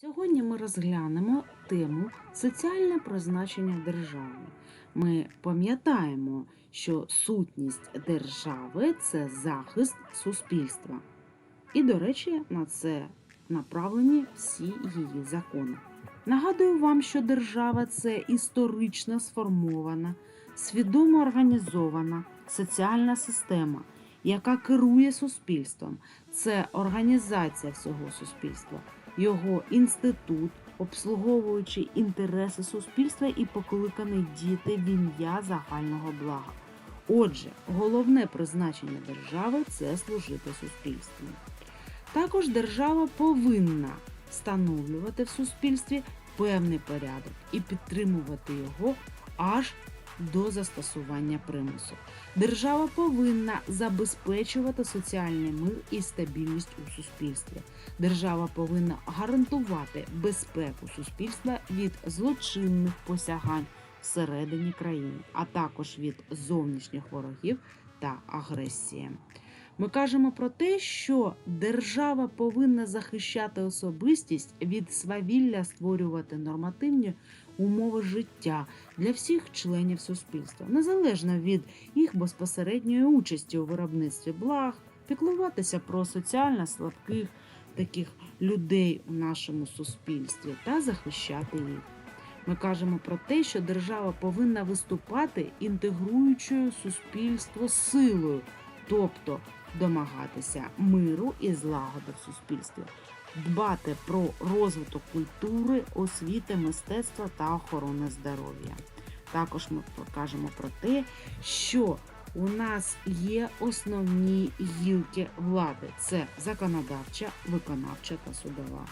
Сьогодні ми розглянемо тему соціальне призначення держави. Ми пам'ятаємо, що сутність держави це захист суспільства. І, до речі, на це направлені всі її закони. Нагадую вам, що держава це історично сформована, свідомо організована соціальна система, яка керує суспільством. Це організація всього суспільства його інститут, обслуговуючи інтереси суспільства і покликаний діяти в ім'я загального блага. Отже, головне призначення держави це служити суспільству. Також держава повинна встановлювати в суспільстві певний порядок і підтримувати його аж до застосування примусу. Держава повинна забезпечувати соціальний мир і стабільність у суспільстві. Держава повинна гарантувати безпеку суспільства від злочинних посягань всередині країни, а також від зовнішніх ворогів та агресії. Ми кажемо про те, що держава повинна захищати особистість від свавілля, створювати нормативні умови життя для всіх членів суспільства, незалежно від їх безпосередньої участі у виробництві благ, піклуватися про соціально слабких таких людей у нашому суспільстві та захищати їх. Ми кажемо про те, що держава повинна виступати інтегруючою суспільство силою, тобто домагатися миру і злагоди в суспільстві, дбати про розвиток культури, освіти, мистецтва та охорони здоров'я. Також ми кажемо про те, що у нас є основні гілки влади: це законодавча, виконавча та судова.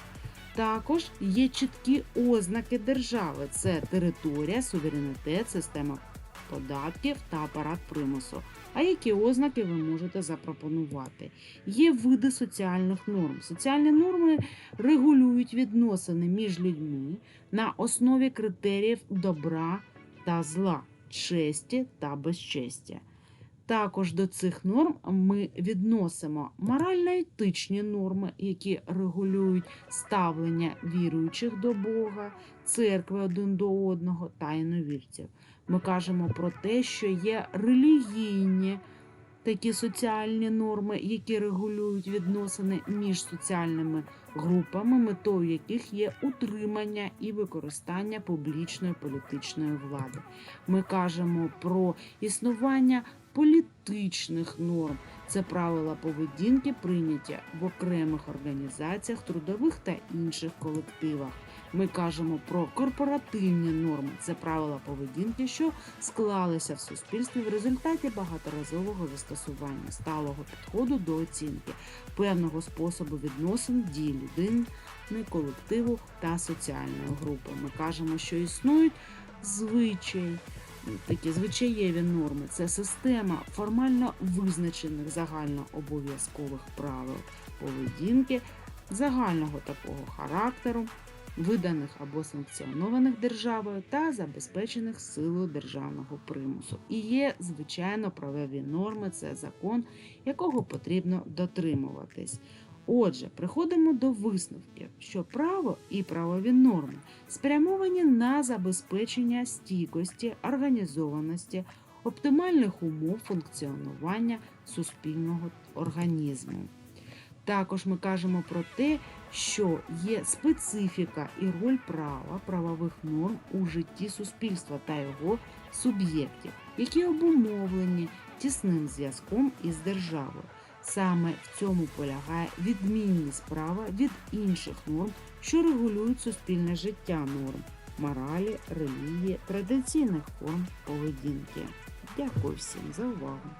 Також є чіткі ознаки держави: це територія, суверенітет, система податків та апарат примусу. А які ознаки ви можете запропонувати? Є види соціальних норм. Соціальні норми регулюють відносини між людьми на основі критеріїв добра та зла, честі та безчестя. Також до цих норм ми відносимо морально-етичні норми, які регулюють ставлення віруючих до Бога, церкви один до одного та іновірців. Ми кажемо про те, що є релігійні такі соціальні норми, які регулюють відносини між соціальними групами, метою яких є утримання і використання публічної політичної влади. Ми кажемо про існування політичних норм. Це правила поведінки, прийняті в окремих організаціях, трудових та інших колективах. Ми кажемо про корпоративні норми. Це правила поведінки, що склалися в суспільстві в результаті багаторазового застосування сталого підходу до оцінки певного способу відносин дій людини, колективу та соціальної групи. Ми кажемо, що існують звичаї. Такі звичаєві норми це система формально визначених загальнообов'язкових правил поведінки, загального такого характеру, виданих або санкціонованих державою та забезпечених силою державного примусу. І є, звичайно, правові норми, це закон, якого потрібно дотримуватись. Отже, приходимо до висновків, що право і правові норми спрямовані на забезпечення стійкості, організованості, оптимальних умов функціонування суспільного організму. Також ми кажемо про те, що є специфіка і роль права, правових норм у житті суспільства та його суб'єктів, які обумовлені тісним зв'язком із державою. Саме в цьому полягає відмінність права від інших норм, що регулюють суспільне життя норм, моралі, релігії, традиційних форм поведінки. Дякую всім за увагу!